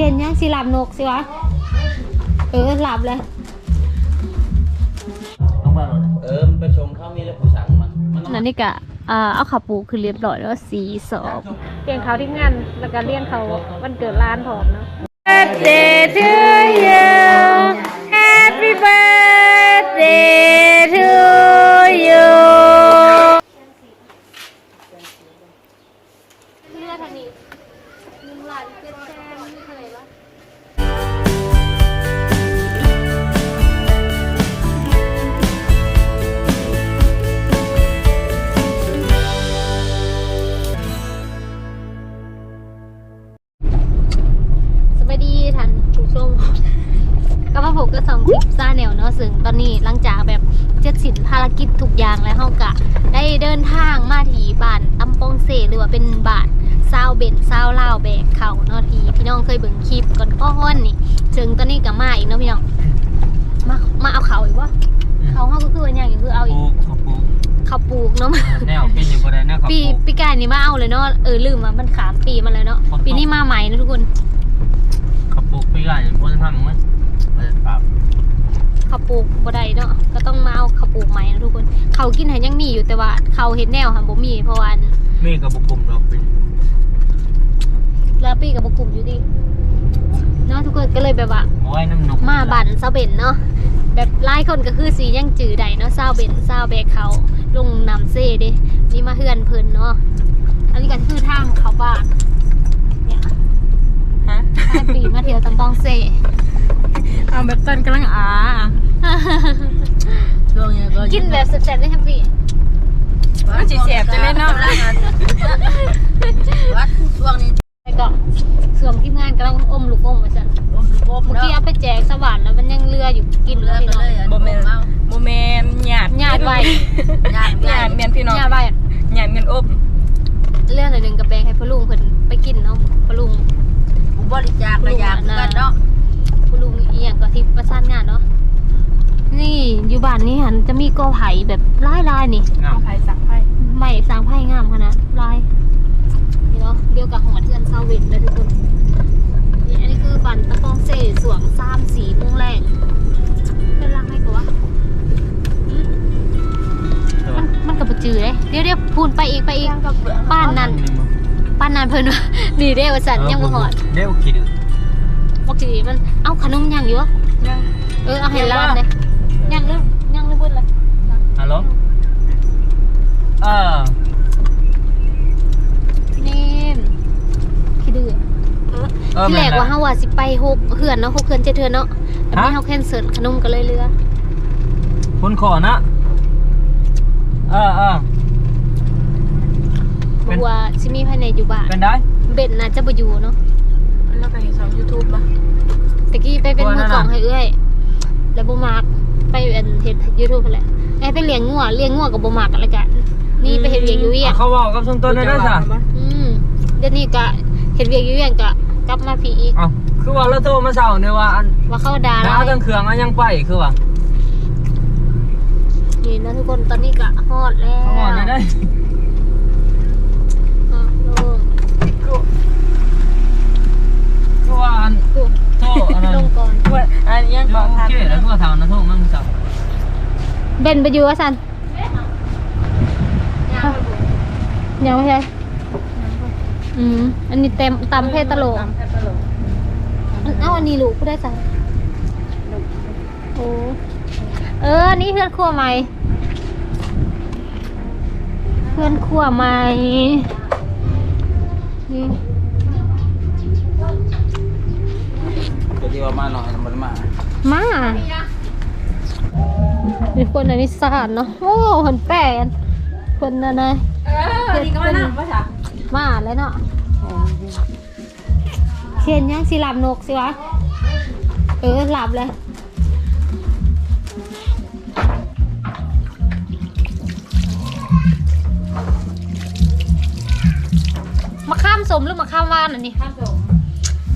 ขียนยังสิหลับนกสิวะ เออหลับเลยต้องบ้านรถเออมันไปชงข้าวมีแล้วผู้สั่งมันมันต้องนั่นนี่กะอ่าเอาขาปูคือเรียบร้อยแล้วสีสอบเรียนเขาที่งานแล้วก็เรียนเขาวันเกิดร้านผอมเนาะ Birthday to you Happy birthday เบนซาวลาวแบกเขาเนาะที่พี่น้องเคยเบิ่งคลิปก่อนก้อนๆนี่ซึ่งตอนนี้ก็มาอีกเนาะพี่น้องมามาเอาเขาอีกวะเขาเฮาก็คือว่าอย่างนี้คือเอาอีปูกเขาปูเขาปลูกเนาะแนวเป็นอยู่บ่ได้แนวเขาปีปูปีกายนี่มาเอาเลยเนาะเออลืมว่ามันขามปีมาแล้วเนาะคนตกปีนี้มาใหม่นะทุกคนเขาปูปีก่อนบนทำมั้ยมันปรับเขาปลูกบ่ได้เนาะก็ต้องมาเอาเขาปลูกใหม่นะทุกคนเขากินหันยังมีอยู่แต่ว่าเขาเห็นแนวหันบ่มีเพราะว่าอันมีกับบุกกลุ่มเราเป็นแล้วปีกับบ่กลุ่มอยู่ดีเนาะทุกคนก็เลยแบบว่าโอ้ยน้ำหนุกมาบันเซาเบนเนาะแบบหลายคนก็คือสียังจือใดเนาะเซาเบนเซาแบกเขาลงน้ำเซ่เด้นี่มาเฮือนเพิ่นเนาะอันนี้ก็คือทางเขาบ้านเนี่ยฮะให้ปีมาเที่ยวตำปองเซ่เอาแบบต้นกำลังอาช่วงนี้ก็กินแบบแซ่บๆเลยครับพี่มันจีเสียบจะเล่นเนาะวัดช่วงนี้แล้ว ก็ส่วนทีมงานกำลังอมลูกอมมาจ้ะโอ้โหเมื่อกี้เอาไปแจกสวรรค์แล้วมันยังเรืออยู่กินเลืแล้อวไปพี่น้องเลยอะโมเมนเอาโมเมนหยาดญาติไว้ญาติหยาดเมียนพี่น้องญาติไว้หยาดเงินอบเรื่องหน่อยหนึ่งกับแบงให้พ่อลุงเพิ่นไปกินเนาะพ่อลุงผู้บริจาคระยากคือกันเนาะพ่อลุงเอียงก็ที่ประสานงานเนาะนี่อยู่บ้านนี้หันจะมีกอไผ่แบบลายลายๆนี่งามเอาไผ่สักไผ่ใหม่สร้างไผ่งามขนาดลายนี่ เนาะเดียวกับหอเทือนเซาเวนเลยทุกคนนี่อันนี้คือบันตะปองเซ่สวงซ้ำสีม่วงแรงเป็นรังให้กว่าอืมมันมันกับจืดเลยเดี๋ยวเดี๋ยวพูนไปอีกไปอีกบ้านนั้นบ้านนั้นเพิ่นว่านี่เด้ว่าสันยังบ่หอดเดี๋ยวคิดดูบอกจีมันเอาขนมยังอยู่วะยังเออเอาให้ร้านเลยยังเริ่มยังเริ่มเบิดเลยฮัลโหลเออ นี่คิดดื้อ เออ ที่แรแม่นกว่าเฮาว่าสิไปหกเฮือนเนาะหกเฮือนเจ็ดเฮือนเนาะแต่นี้ฮะเฮาแคนเซิลขนมก็เลยเรือคุณขอนะเออเออเป็บนอกว่าสิมีภายในอยู่บ้านเป็นได้เบ็ดน่าจะบ่อยู่เนาะแล้วก็เห็นช่องยูทูบป่ะตะกี้ไปเป็นว่ามืนั่อนกน่ะล่องให้เอื้อยแล้วบ่มักไปอันเฮ็ด YouTube นั่นแหละไอ้ไปเลี้ยงงัวเลี้ยงงัวก็บ่มักกันแล้วกันนี่ไปเฮ็ดเวียกอยู่เวียกเขาบอกกับช่วงต้นได้ด้วยจ้ะอืมเดี๋ยวนี้ก็เฮ็ดเวียกอยู่เวียกก็ กลับมาพี่อีก เอ้าคือว่าเราโทรมาเช้าเนี่ยว่าอันว่าเข้าด่าดาเราวทั้งเครื่องอันยังไปคือว่านี่นะทุกคนตอนนี้ก็ฮอดแล้วเขาบอกได้ได้ฮอดลงคือว่าอันกูโทรอันนั้นลงก่อนว่าอันยังโอก่อนทันเคแล้วก็ทำนะโทษมั่งจับเบนไปอยู่วะสันยังไม่ใช่ อืมอันนี้เต็มตำเพศตลกตำเพชรตลกอันเอ้าอันนี้ลูกกูได้สันโอ้เอออันนี่เพื่อนครัวใหม่ เพื่อนครัวใหม่นี่ก็ที่ว่ามาหน่อยมันมามามีคนอันนี้สถานเนาะโอ้คนแปลนคนนะนะ เออนี่ก็มานั่งป่ะจ๊ะ มาแล้วเนาะเขียนยังสิหลับนกสิวะ เออหลับเลยมาข้ามสมหรือมาข้ามวานอันนี้ข้ามส่ง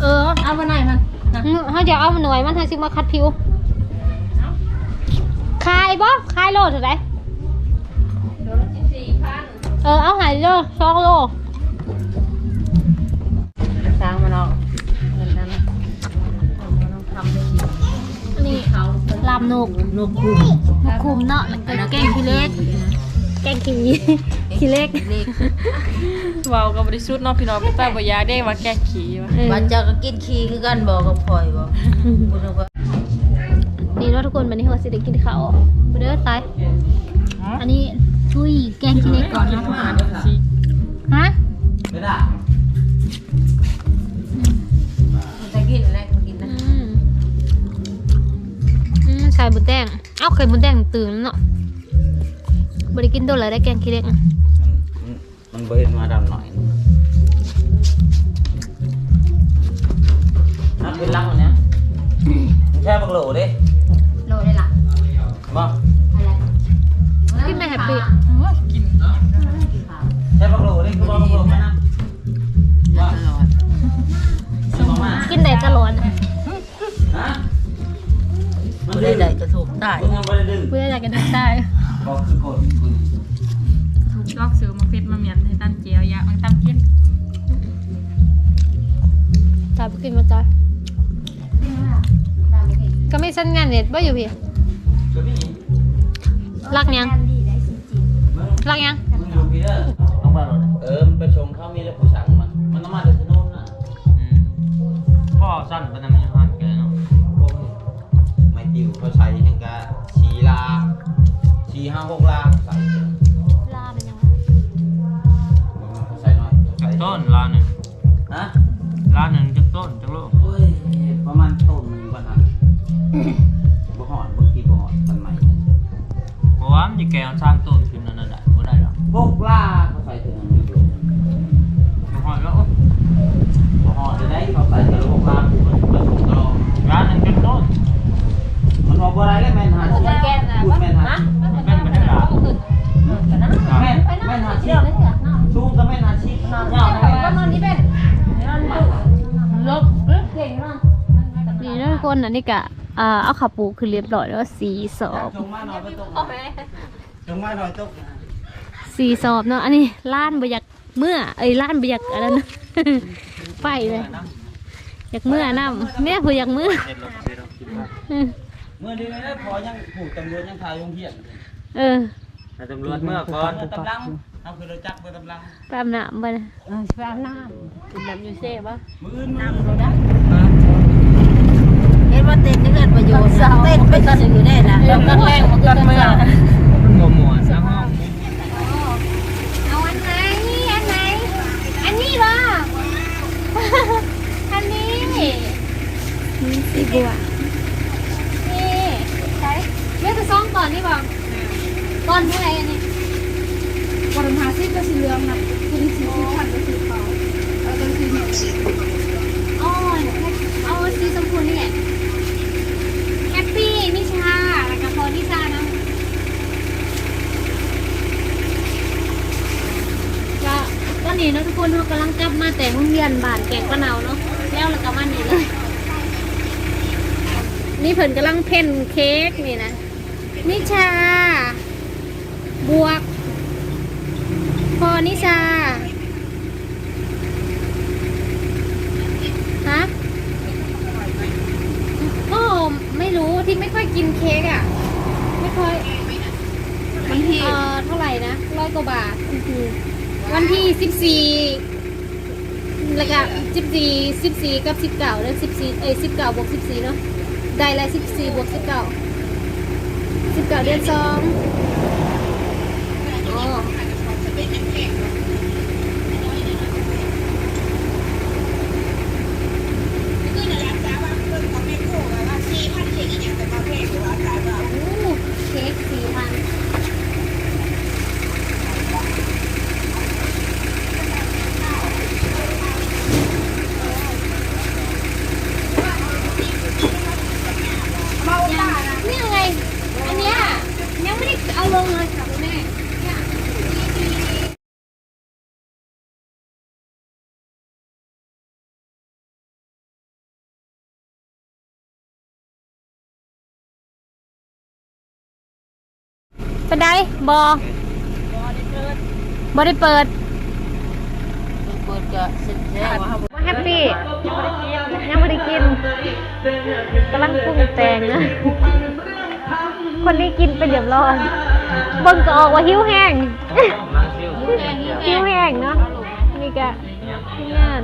เออเอามาไหนมันนะอืมเขาจะเอามาหน่วยมันให้ซิมาคัดผิวขายบ่ขายโลเท่าไหร่โดนสี่พันเออเอาใหายโลสองโล สร้างมันออกเหมือนกันทำได้ดีอันนี้เขาลามนกนกคุมนกคุมเนาะแล้วก็แกงขี้เล็ก แกงขี้ขี้เล็กว้าวกับบริสุทธิ์เนาะพี่น้องพี่ต้าบ่อยาได้มาแกงขี้ว่าเจ้าก็กินขี้คือกันบอกกับพลอยบอกนี่เนาะทุกคนวันนี้เราสิได้กินข้าวบ่เด้อตายอันนี้ชุยแกงขี้เล็กก่อนนะทุกคนฮะ ไม่ได้จะกินอะไรก็กินอืนะมอืมใส่บุญแดง เอ้าเคยบุญแดงตื่นแล้วเนาะบริกินโดนเลยได้แกงขี้เล็กมันมันมันเบินมาดำหน่อยนักเป็นลังวันเนี้ยมันแค่บักโหลดิโลได้ละบ่อะไรกินไม่แฮปปี้กินแค่บักโหลดิคือว่าบักโหลมานะ งได้กระถูกได้มึงยังไม่ได้ดึงเพื่ออะไรกันได้บอกคือกดมึงถูกลอกซื้อมาเฟ็ดมาเหมียนให้ตั้นเจียวยามันตั้มกินจ่ายไปกินมาจ่ายก็ไม่สั้นงานเน็ตบ่อยู่พี่ก็มีรักยังรักยังมึงอยู่พี่เด้อต้องไปรถเออมันไปชมเขามีแล้วผู้สั่งมันมันต้องมาจากถนนน่ะพ่อสั้นเป็นยังไงฮันแชีห้ นี่นะทุกคนอันนี้กะอ่าเอาขาปูคือเรียบร้อยแล้วสีสอบจงมาหน่อยไปตกจงมาหน่อยตกสีสอบเนาะอันนี้ล้านบอยากเมื่อเอ้ยล้านบอยากอะไรนะไฟเลยอยากเมื่อน้ำแม่ผู้อยากเมื่อเฮ็ดรถซื้อรถกินได้อืมเมื่อนี้ไม่ได้พอยังผูกตำรวจยังทายงเพียนเออให้ตำรวจเมื่อก่อนตำลังเอาคือเราจักไปตำลังตามน้ำไปนะกินน้ำยูเซ่ป่ะมืออื่นน้ำเราได้เห็น ว่าเต้นนี่เกิดประโยชน์เต้นไปซื้อได้นะแล้วก็แรงมันก็เมื่อมันบ่ม่วนนะห้องเอาอันไหนอันไหน อันนี้บ่อันนี้สีบัวนี่ใช่เลือกจะซ่องก่อนนี่บ่ก่อนเท่าไหร่อันนี้วันหาซิก็สีเหลืองนะคุณสีสีขันก็สีขาวแล้วก็สีเหลืองอ๋อเอาสีชมพูนี่แหละแฮปปี้นิชาแล้วก็พอนิชานะก็ตอ นนี้เนาะทุกคนเรากำลังกลับมาแต่โรงเรียนบ้านแก่งกระเนาเนาะแล้วเราก็มานี่เลย นี่เพิ่นกำลังเพ่นเค้กนี่นะนิชา บวก พอนิชาฮะก็ไม่รู้ที่ไม่ค่อยกินเค้กอะ ไม่ค่อยวันที่เอ่อเท่าไหร่นะร้อยกว่าบาท วันที่สิบสี่แล้วก็สิบสี่สิบสี่กับสิบเก้าแล้วสิบสี่เอ้ยสิบเก้าบวกสิบสี่เนาะได้แล้วสิบสี่บวกสิบเก้าสิบเก้าเดือนสองอ๋ออู้เค้กสี่พัน นี่ยังไง อันเนี้ยยังไม่ได้เอาลงเลยค่ะคุณแม่เนี่ย เป็นไดบอบอได้เปิดเปิดก็เสร็จแล้วว่าว่าแฮปปี้ยังไม่ได้กินกำลังปรุงแต่งนะ คนนี้กินเป็นเรียบร้อยเบิ่งก็ออกว่าหิวแห้งนั่งชิวหิวแห้งเนาะนี่ก็ทีมงาน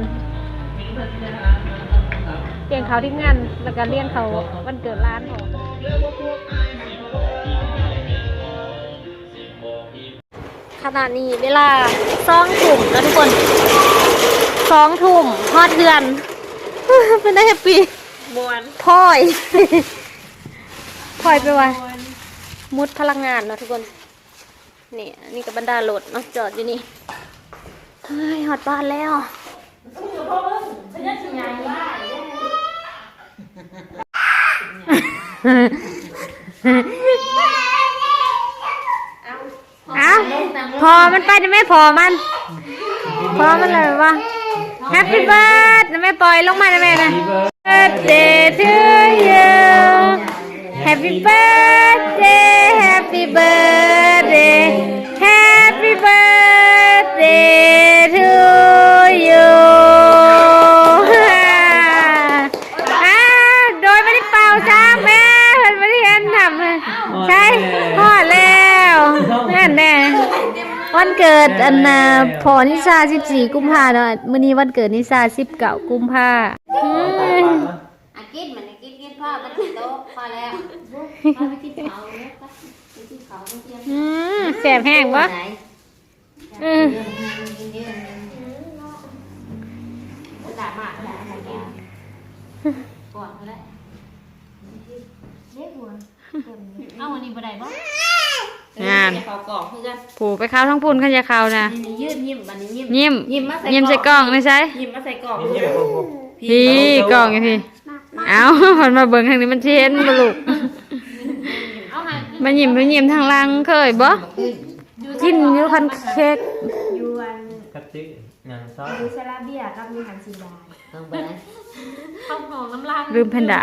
เลี้ยงเขาทีมงานแล้วก็เลี้ยงเขาวันเกิดร้านเขา ขณะนี้เวลาสองทุ่มแล้วทุกคนสองทุ่มฮอดเดือน เป็นได้แฮปปี้มวนพ่อยพ่อยไปว่ามุดพลังงานเนาะทุกคนนี่อันนี่กับบรรดาโหลดเนาะจอดอยู่นี่เฮ้ยหอดบ้านแล้ว อมันไปนะแม่พอมันพอมันเลยว่า Happy birthday นะแม่ปล่อยลงมานะแม่นะ birthday to you Happy birthday Happy birthday Happy birthday วันเกิดอันน่ะพอนิชา14 กุมภาเนาะมื้อนี้วันเกิดนิชา19 กุมภาอืมอากินมันกินกินพ่อมันกินโต๊ะพอแล้วพอไปกินเขาเนี่ยไปกินเขาเที่ยงอืมแสบแห้งวะไหนอืมกินเยอะหลามากหลามหมดแล้วปวดแล้วเล็กหัวเอาวันนี้บ่ได้บ่ งาน เขากรอกคือกันผูไปเข้าทั้งพุ่นขันยาเข้านะนี่ยืดยิ้มวันนี้ยิ้มยิ้มยิ้มมาใส่ยิ้มใส่กล่องไม่ใช่ยิ้มมาใส่กรอกพี่กล่องอยู่พี่เอ้ามันมาเบิ่งทางนี้มันเชนบ่ลูกเอาให้มันยิ้มมันยิ้มทางหลังเคยบ่กินอยู่คันเค้กอยู่อันกระติกยังซ้ออยู่ซาลาเบียกับมีหันซีดาต้องไปไหนข้าวหอมน้ำลายลืมแพนด้า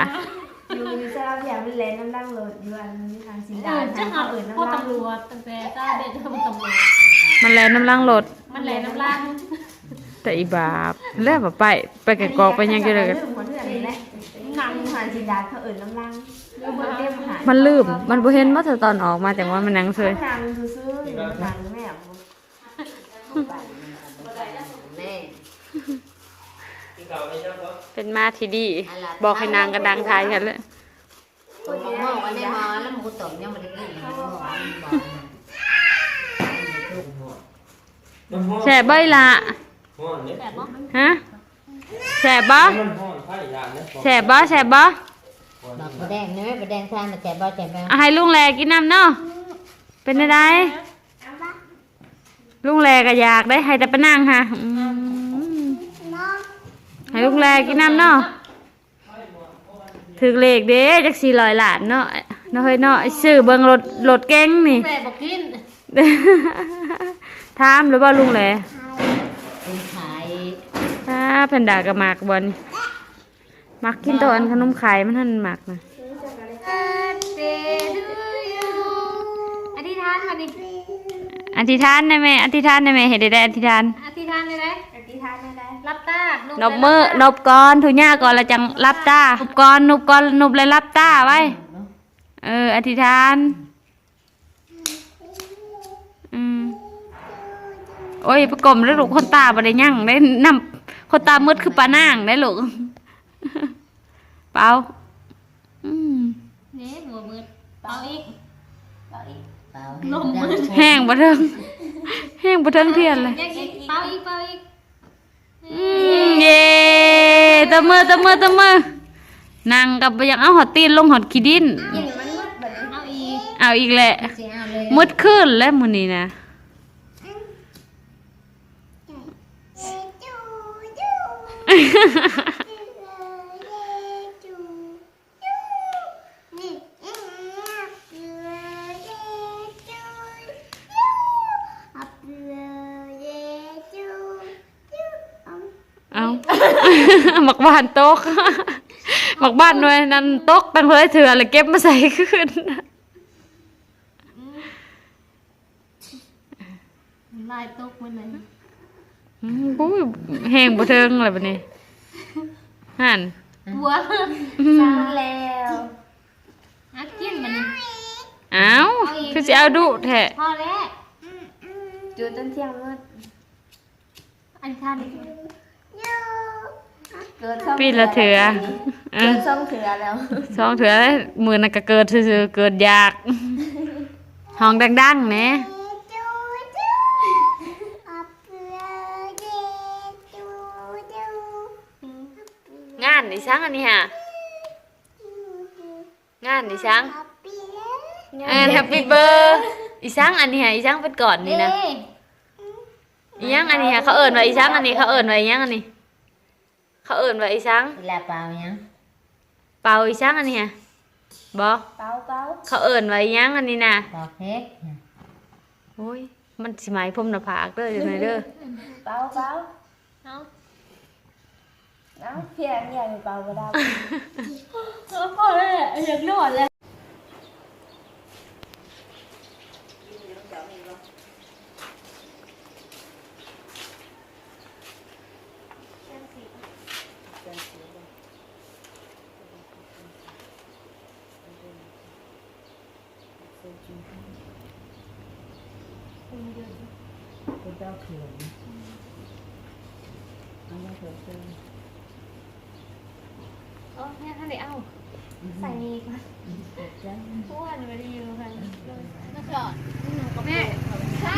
อยู่ซาลาเบียมันแลนน้ำล่างรถอยู่อันมีหันซีเอดาอจะทางหาเขาเอื่นพวกน้ำล่างตำรวจตั้งแต่จ้าเด็ดเธอเป็นตำรวจมันแลน้ำลังรถมันแลน้ำลังแต่อีบาปแล้วบ่ไป ไปกะกอกไปยังจะเลยเรื่องของเพื่อนนี่แหละทางหันซีดาเขาเอื่นน้ำล่างเรื่องเต็มหันมันลืม มันบ่เห็นว่าตอนออกมาจากว่ามันนังเซยทางซื้อๆทางแม่แม่เป็นมาที่ดี บอกให้นางกับดังทายกันเลยผมมองวันนี้มาแล้วมันก็ตกยังไม่ได้กินมันมองมันบอกแสบบ่อยละห้อนเนี่ยฮะแสบบ่มันห้อนไผ่ยานเนี่ยแสบบ่แสบบ่บอกประแดงนี่ไหมประแดงทานมาแจกบ่แจกบ่เอาให้ลุงแลกินน้ำเนาะเป็นไดลุงแลก็อยากได้ให้แต่ไปนั่งค่ะอืม ให้ลุงแลกินน้ำเนาะถึกเลขเด้จักสี่ร้อยล้านเนาะเนาะเฮ้ยเนาะซื้อเบิ่งรถรถเก๋งนี่แม่บอกกินถามหรือว่าลุงแลเป็นขายถ้าแพนด้ากับหมากบอลมักกินตัวอันขนมไข่มันท่านหมักนะอธิษฐานมาดิอธิษฐานได้ไหมอธิษฐานได้ไหมเห็นได้ได้อธิษฐานอธิษฐานได้ไหม นบมือนบก่อนทุญ่าก่อนแล้วจังรับตานบก่อนนบก่อนนบเลยรับตาไว้ เออ อธิษฐาน อืมโอ้ยประกบแล้วลูกคนตาบ่ได้ยั่งได้นำคนตามืดคือปลานางได้ลูกเปล่าอืมนี่หัวมืดเปล่าอีกเปล่าอีกเปล่าแห้งบ่เทิงแห้งบ่เทิงเทียนเลยเปล่าอีกเปล่าอีก อืมเย่ตะมือตะมือตะมือนางกับไปยังเอาหอดตีนลงหอดขี้ดินยิ่งมันมืดแบบนี้เอาอีกเอาอีกแหละสิเอาเลยมืดขึ้นแล้วมือนี้นะ หมักบ้านตกหมักบ้านหน่วยนั้นตกตั้งเพื่อเถื่อเลยเก็บมาใส่ขึ้นลายตกมันเลยอืมปุ้ยแห้งบ่เทิงเลยบัดนี้หั่นหัวสร้างแล้วอักกินมันอ้าวคือสิเอาดุแท้พอแล้วอยู่จนเที่ยงมืดอันคัน เกิดช่องปีละเถือเอเกิอดช่องเถือแล้วสองเถือมือน่ะก็เกิดซื่อๆเกิดยากห้องดังๆแหน่งานดิช้างอันนี้ฮะงานดิช้างเออแฮปปี้เบอร์อีช้างอันนี้ฮะอีช้างเป็นก่อนนี่นะเอ้ยอีหยังอันนี้ฮะเขาเอิ้นว่าอีช้างอันนี้เขาเอิ้นว่าอีหยังอันนี้ เขาเอิ้นว่าอีช้างเวลาเปล่ายังเป่าอีช้างอันนี้ฮะบ่เป้าเป้าเขาเอิ้นว่าอีหยังอันนี้น่ะปอกเฮ็ดโอ้ยมันสิหมายผมหน้าผากเด้อจังไดเด้อเป้าเป้าเอาเอ้าเพียงใหญ่เป้าก็ได้ เออพอแล้วอยากนอนแล้ว เป็นเจ้าเขียนเอามาเถอะเพิ่นโอ้เนี่ยท่านได้เอาใส่นี่ก่อนเจ็บจังอ้วนไปดีอยู่ค่ะนักหลอดแม่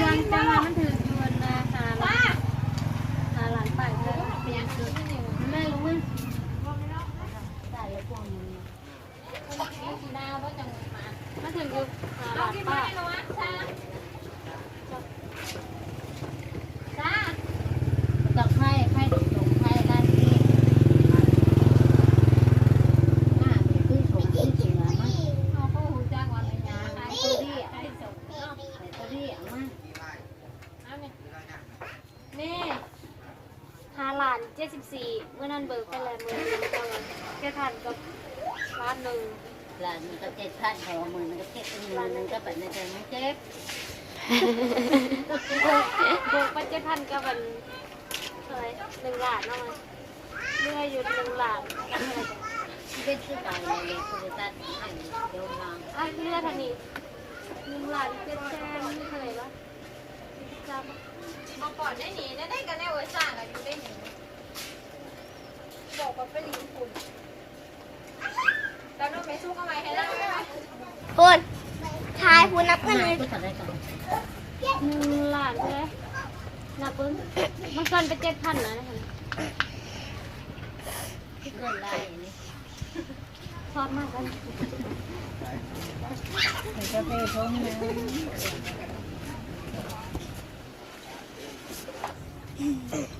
ยังจังมันถือชวนมาหาหลานหาหลานป่าเธอเปียกเกิดแม่รู้มั้ยใส่พวงมือสีดาวว่าจังมามาถึงอยู่หาหลานป่าจ้า ตักให้ให้ตกให้ได้ที่หน้ามันคือถูกที่จริงอะมัน เอาเข้าหูจ้างวันเลยนะไอ้ตัวดีไอ้ส่งเนาะ แต่ตัวนี้อะมัน เอาเนี่ยนี่หาหลาน เจ็ดสิบสี่เมื่อนั้นเบิกไปเลยมือนึงเท่าไหร่แค่ทันกับล้านหนึ่งหลานมันก็เจ็บพันเขามือมันก็เจ็บมือนึงก็แบบในใจมันเจ็บเบิกไปเจ็ดพันกับมันอะไรหนึ่งหลานเนาะมันเมื่ออยู่หนึ่งหลานอะไรกันเป็นชื่อตายเลยคือตัดให้เดี๋ยวมาอะเรือทางนี้หนึ่งหลานเจ็ดแสนเท่าไหร่วะจำมาก่อนได้หนีได้ได้กันแน่เว้ยสร้างอายุได้หนี บอกว่าเป็นลิงคุณแล้วน้องไปสู้กันไหมให้ได้ไหมพูดทายพูดนับเงินหาเลยผู้ชายได้ก่อนหนึ่งหลานเลยนับเพิ่งมันเกินไปเจ็ดพันนะนะคะที่เกินได้นี่ชอบมากเลยจะไปพงนะนี่เ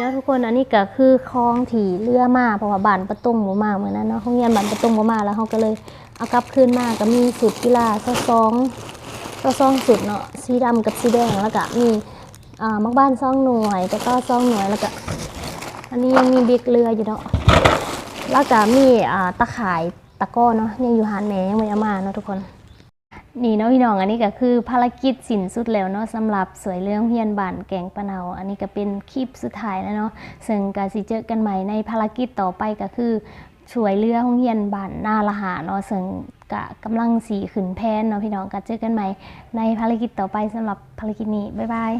นาะทุกคนอันนี้ก็คือคลองถี่เรือมาเพราะว่าบานประตุงหมูมาเหมือนนั้นเนาะห้องเรียนบานประตุงหมูมาแล้วเขาก็เลยเอากลับคืนมาก็มีสุดกีฬาซอซองซอซองสุดเนาะสีดำกับสีแดงแล้วก็มีอ่ามักบ้านซองหน่วยแต่ก็ซองหน่วยแล้วก็อันนี้ยังมีบิ๊กเรืออยู่เนาะแล้วก็มีอ่าตะข่ายตะก้อเนาะยังอยู่หานแหนยังไม่เอามาเนาะทุกคน นี่เนาะพี่น้องอันนี้ก็คือภารกิจสิ้นสุดแล้วเนาะสำหรับสวยเรื่องเฮียนบานแกงปะเนา อันนี้ก็เป็นคลิปสุดท้ายแล้วเนาะซึ่งก็สิเจอกันใหม่ในภารกิจต่อไปก็คือช่วยเรือห้องเฮียนบานนาละหาเนาะซึ่งก็กำลังสีขึ้นแพนเนาะพี่น้องก็เจอกันใหม่ในภารกิจต่อไปสำหรับภารกิจนี้บ๊ายบาย